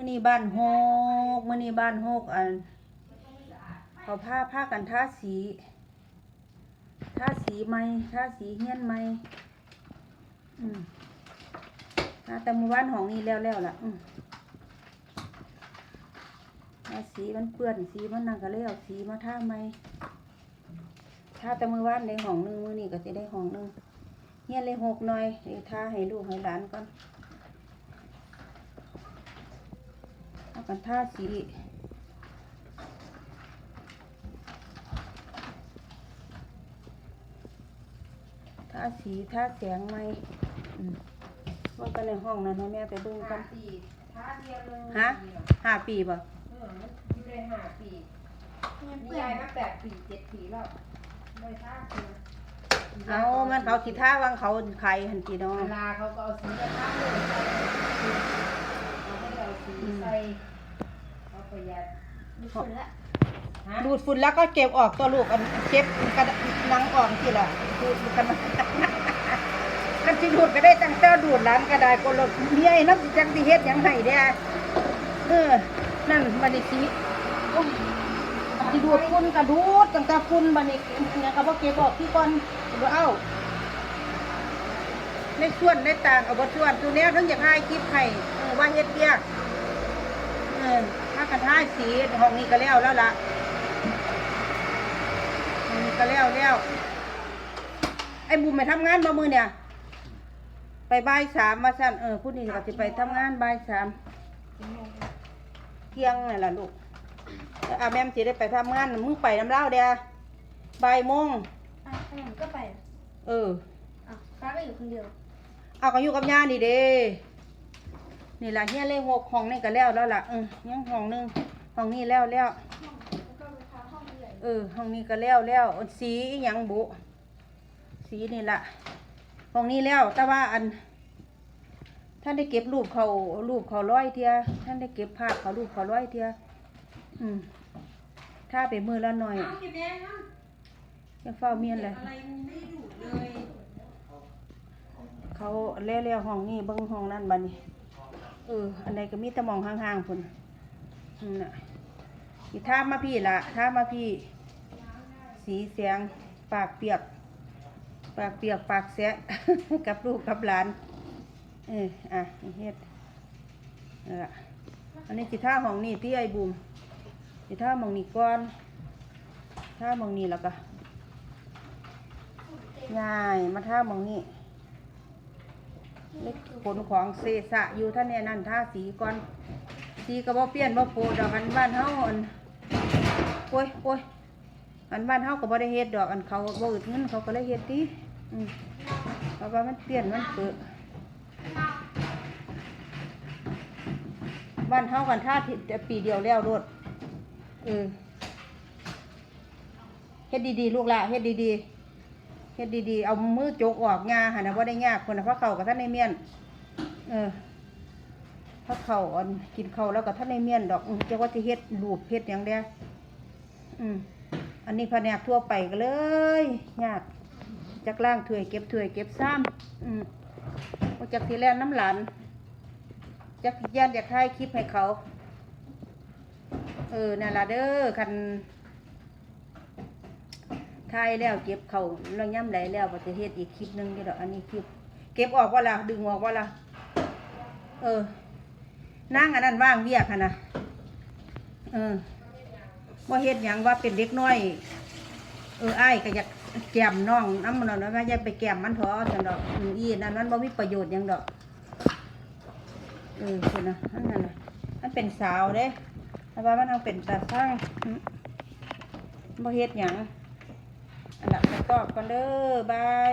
มื้อนี้บ้านหกมื้อนี้บ้านหกอันเขาผ้าผ้ากันท่าสีท่าสีใหมท่าสีเฮี้ยนใหมอืมทาแต่หมู่บ้านของนี้แล้วแล้วล่ะอืมทาสีมันเปื้อนสีมันนั่นก็เลยเอาสีมาท่าใหม่าแต่มือวานในห้องหนึงมือนี้ก็สิได้ห้องหนึงเฮียนเลยหกหน่อยเดี๋ยวทาให้ลูกให้หลานก่อน เอา กันท่าสีท่าสีท่าแสงไหมอืมว่ากันในห้องนั้นให้แม่ไปเบิ่งกันปีท้าเดียวเลยฮะห้าปีป่ะเออมันอยู่ได้ห้าปีนี่ยายมาแปดปีเจ็ดปีแล้วเลยท่าคือเอามันเขาสิท่าวางเขาใครหันกี่น้องเวลาเขาก็เอาสีมาท่าเลยใส่เขาไม่ได้เอาสีใส่เขาประหยัดมีคนละฮะดูดฝุ่นแล้วก็เก็บออกตัวลูกอันเก็บกระนังออกทีละดูดกันมากันสิดูดก็ได้ตั้งแต่ดูดหลานก็ได้คนละเมียนักจังสิเฮ็ดหยังไห้เด้อเออนั่นบัดนี้สิโอ้ยสิดูดฝุ่นก็ดูดตั้งแต่ฝุ่นบัดนี้เนี่ยก็บ่เก็บออกที่ก่อนบ่เอาในส่วนในต่างเอาบ่ส่วนตัวเนี้ยถึงอยากให้คลิปให้เออว่าเฮ็ดเวียกเอ อถ้ากันท้ายสีห้องนี้ก็แล้วแล้วล่ะห้องนี้ก็แล้วแล้วไอ้บุ๋มไปทำงานบ่มื้อเนี่ย ไปบ่ายสามมาสั่นเออผู้นี้ก็สิไปทำงานบ่ายสามเที่ยงนี่นล่ะลูกแล้วอาแม่มสิได้ไปทำงานมึงไปน้ำเล่าเดียบ่ายโมงอะขนมก็ไปเอออะป้าก็อยู่คนเดียว เอาก็อยู่กับย่านี่เด้ นี่ละเฮียเลยหกห้องนี่ก็แล้วแล้วล่ะเออยังห้องหนึงห้องนี้แล้วแล้วแล้วก็ไปพาเออห้องนี้ก็แล้วแล้วสีอิหยังบุสีนี่ละห้องนี้แล้วแต่ว่าอัน ท่านได้เก็บรูปเขารูปเขาร้อยเทียท่านได้เก็บภาพเขารูปเขาร้อยเทียอืมถ้าไปมือละหน่อยเอาเก็บแดงนะจะเฝ้าเมียนเลยเขาเลี้ยวๆห้องนี้เบิ้งห้องนั้นบัดนี้ ออ อันใดก็มีแต่มองห่างๆพุ่นน่ะอีท่ามาพี่ละท่ามาพี่ สีเสียง ปากเปียก ปากเปียกปากแสะ กับลูกกับหลาน เอออะเฮ็ดนั่นละอันนี้สิท่าห้องนี้ที่ไอ้บุมสิท่ามองนี้ก่อนท่ามองนี้แล้วก็ง่ายมาท่ามองนี้ เล็กของเซสะอยู่ท่านเนี่ยนั่นท่าสีก่อน สีก็บ่เปลี่ยนบ่โปรดอกอันบ้านเฮาอันโอ้ยโอ้ยอันบ้านเฮาก็บ่ได้เฮ็ดดอกอันเขาบ่อึดเงินเขาก็เลยเฮ็ดติอืมเพราะว่ามันเปลี่ยนมันเปิดบ้านเฮากันท่าทีปีเดียวแล้วรถเออเฮ็ดดีๆลูกละเฮ็ดดีๆ ฮ็ดดีๆ เอามือจกออกงาหันนะว่าได้ยากคนนะเพราะเขากับท่านในเมียน เออเพราะเขาอันกินเขาแล้วกับท่านในเมียนดอกอืมจะว่าจะเฮ็ดรูปเฮ็ดอย่างเดียอืมอันนี้แผนกทั่วไปก็เลย ยากจักล่างถวยเก็บถวยเก็บซ้ำอืมว่าจักทีแลนน้ำหลานจักย่านอยากถ่ายคลิปให้เขา เออนั่นละเด้อคัน ทายแล้วเก็บเขาเราย่ำไหลแล้วก็จะเฮ็ดอีกคลิปหนึงเดี๋ยวดอกอันนี้คลิปเก็บออกว่าล่ะดึงออกว่าล่ะเออนั่งอันนั้นว่างเวียกค่ะนะเออว่าเฮ็ดหยังว่าเป็นเด็กน้อย เอออ้ายก็อยากแกมน้องน้ำมันเนาะว่าอย่าไปแกมมันเถอะจังดอกอีนั่นมันบ่มีประโยชน์ยังดอกเออคือนะอันนั้นน่ะมันเป็นสาวเด้แต่ว่ามันเอาเป็นตาสร้างบ่เฮ็ดหยัง อันดับไปตอบก่อนเด้อบาย